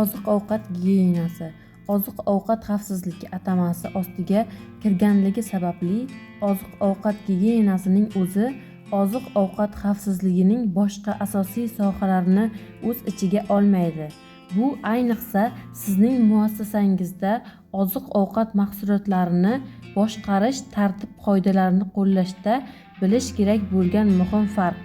oziq-ovqat gigiyenasi oziq-ovqat xavfsizligi atamasi ostiga kirganligi sababli oziq-ovqat gigiyenasining o'zi oziq-ovqat xavfsizligining boshqa asosiy sohalarini o'z ichiga olmaydi. Bu ayniqsa sizning muassasangizda oziq-ovqat mahsulotlarini boshqarish tartib-qoidalarini qo'llashda bilish kerak bo'lgan muhim farq.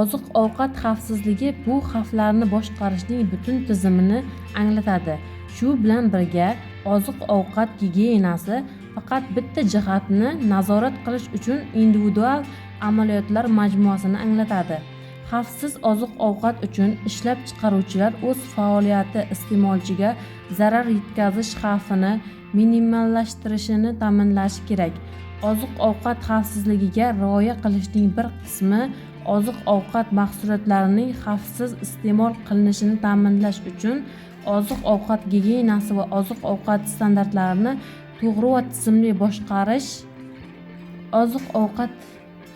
Oziq ovqat xavfsizligi bu xavflarni boshqarishning butun tizimini anglatadi. Shu bilan birga oziq ovqat gigiyenasi faqat bitta jihatni nazorat qilish uchun individual amaliyotlar majmuasini anglatadi. Xavfsiz oziq ovqat uchun ishlab chiqaruvchilar o'z faoliyati iste'molchiga zarar yetkazish xavfini minimallashtirishini ta'minlashi kerak. Oziq ovqat xavfsizligiga rioya qilishning bir qismi oziq ovqat mahsulotlarining xavfsiz iste'mol qilinishini ta'minlash uchun oziq ovqat gigiyenasi va oziq ovqat standartlarini to'g'ri va tizimli boshqarish oziq ovqat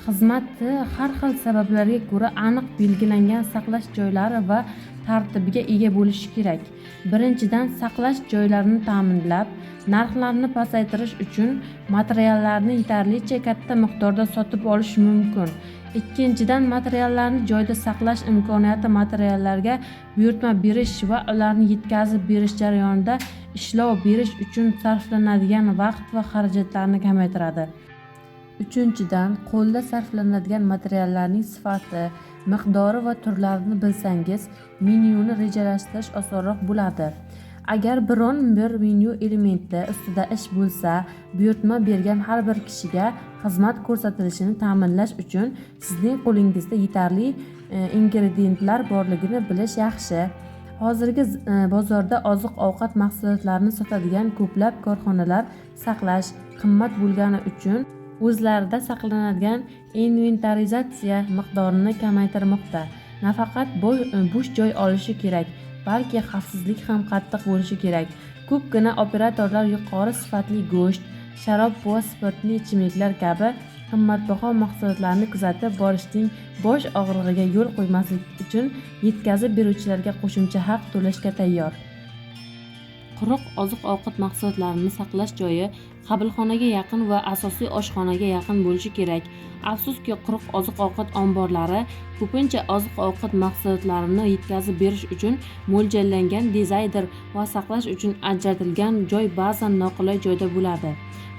xizmati har xil sabablarga ko'ra aniq belgilangan saqlash joylari va tartibiga ega bo'lishi kerak. Birinchidan saqlash joylarini ta'minlab narxlarni pasaytirish uchun materiallarni yetarlicha katta miqdorda sotib olish mumkin. Ikkinchidan materiallarni joyda saqlash imkoniyati materiallarga buyurtma berish va ularni yetkazib berish jarayonida ishlov berish uchun sarflanadigan vaqt va xarajatlarni kamaytiradi. Uchinchidan qo'lda sarflanadigan materiallarning sifati miqdori va turlarini bilsangiz menyuni rejalashtirish osonroq bo'ladi. Agar biron bir menyu elementi ustida ish bo'lsa buyurtma bergan har bir kishiga xizmat ko'rsatilishini ta'minlash uchun sizning qo'lingizda yetarli e, ingrediyentlar borligini bilish yaxshi. Hozirgi e, bozorda oziq ovqat mahsulotlarini sotadigan ko'plab korxonalar saqlash qimmat bo'lgani uchun o'zlarida saqlanadigan inventarizatsiya miqdorini kamaytirmoqda. Nafaqat e, bo'sh joy olishi kerak balki xavfsizlik ham qattiq bo'lishi kerak. Ko'pgina operatorlar yuqori sifatli go'sht sharob va spirtli ichimliklar kabi qimmatbaho mahsulotlarni kuzatib borishning bosh og'rig'iga yo'l qo'ymaslik uchun yetkazib beruvchilarga qo'shimcha haq to'lashga tayyor. Quruq oziq ovqat mahsulotlarini saqlash joyi qabulxonaga yaqin va asosiy oshxonaga yaqin bo'lishi kerak. Afsuski quruq oziq ovqat omborlari ko'pincha oziq ovqat mahsulotlarini yetkazib berish uchun mo'ljallangan dizayner va saqlash uchun ajratilgan joy ba'zan noqulay joyda bo'ladi.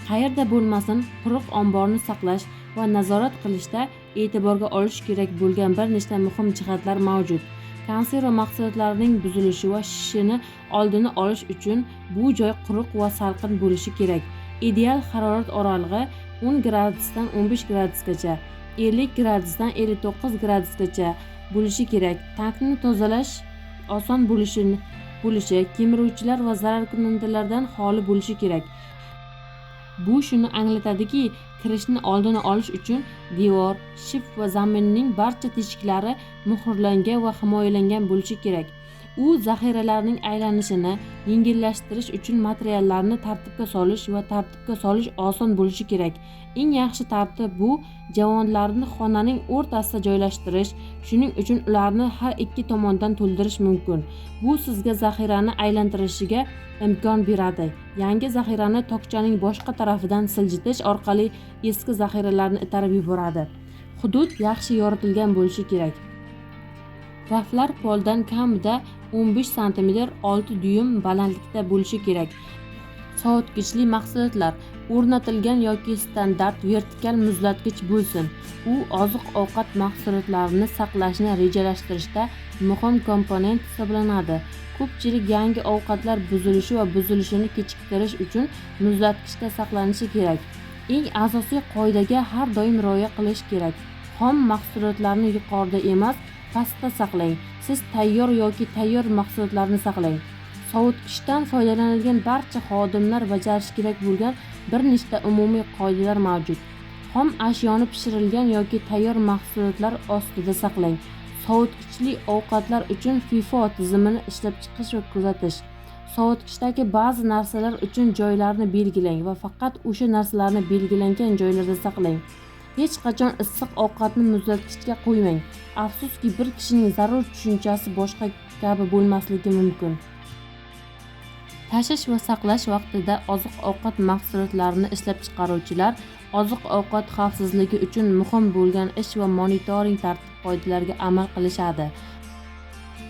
Qayerda bo'lmasin quruq omborni saqlash va nazorat qilishda e'tiborga olish kerak bo'lgan bir nechta muhim jihatlar mavjud. Konserva mahsulotlarining buzilishi va shishini oldini olish uchun bu joy quruq va salqin bo'lishi kerak. İdeal harorat oralig'i 10 gradusdan 15 gradusgacha 50 gradusdan 59 gradusgacha bo'lishi kerak. Tankni tozalash oson bo'lishi bo'lishi kemiruvchilar va zararkunandalardan xoli bo'lishi kerak bu shuni anglatadiki kirishni oldini olish uchun devor shift va zaminning barcha teshiklari muhrlangan va himoyalangan bo'lishi kerak. U zaxiralarning aylanishini yengillashtirish uchun materiallarni tartibga solish va tartibga solish oson bo'lishi kerak. Eng yaxshi tartib bu javonlarni xonaning o'rtasida joylashtirish shuning uchun ularni har ikki tomondan to'ldirish mumkin. Bu sizga zaxirani aylantirishiga imkon beradi. Yangi zaxirani tokchaning boshqa tarafidan siljitish orqali eski zaxiralarni itarib yuboradi. Hudud yaxshi yoritilgan bo'lishi kerak. Raflar poldan kamida 15 sm 6 dyum balandlikda bo'lishi kerak. Sovutgichli mahsulotlar o'rnatilgan yoki standart vertikal muzlatgich bo'lsin. U oziq ovqat mahsulotlarini saqlashni rejalashtirishda muhim komponent hisoblanadi. Ko'pchilik yangi ovqatlar buzilishi va buzilishini kechiktirish uchun muzlatgichda saqlanishi kerak. Eng asosiy qoidaga har doim rioya qilish kerak. Xom mahsulotlarni yuqorida emas pastda saqlang. Siz tayyor yoki tayyor mahsulotlarni saqlang. Sovutgichdan foydalanilgan barcha xodimlar bajarishi kerak bo'lgan bir nechta umumiy qoidalar mavjud. Xom ashyoni pishirilgan yoki tayyor mahsulotlar ostida saqlang. Sovutgichli ovqatlar uchun fifo tizimini ishlab chiqish va kuzatish. Sovutgichdagi ba'zi narsalar uchun joylarni belgilang va faqat o'sha narsalarni belgilangan joylarda saqlang. Hech qachon issiq ovqatni muzlatgichga qo'ymang. Afsuski bir kishining zarur tushunchasi boshqa kabi bo'lmasligi mumkin. Tashish va saqlash vaqtida oziq ovqat mahsulotlarini ishlab chiqaruvchilar oziq ovqat xavfsizligi uchun muhim bo'lgan ish va monitoring tartib qoidalariga amal qilishadi.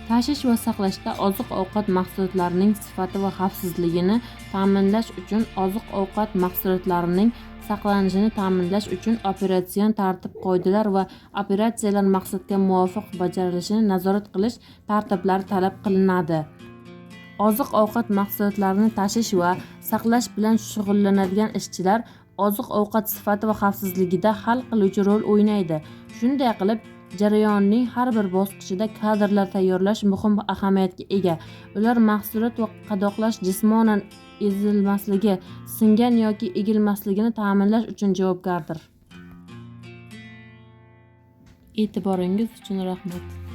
Tashish va saqlashda oziq ovqat mahsulotlarining sifati va xavfsizligini ta'minlash uchun oziq ovqat mahsulotlarining saqlanishini ta'minlash uchun operatsion tartib qoidalar va operatsiyalar maqsadga muvofiq bajarilishini nazorat qilish tartiblari talab qilinadi. Oziq ovqat mahsulotlarini tashish va saqlash bilan shug'ullanadigan ishchilar oziq ovqat sifati va xavfsizligida hal qiluvchi rol o'ynaydi. Shunday qilib jarayonning har bir bosqichida kadrlar tayyorlash muhim ahamiyatga ega. Ular mahsulot va qadoqlash jismonan ezilmasligi singan yoki egilmasligini ta'minlash uchun javobgardir. E'tiboringiz uchun rahmat.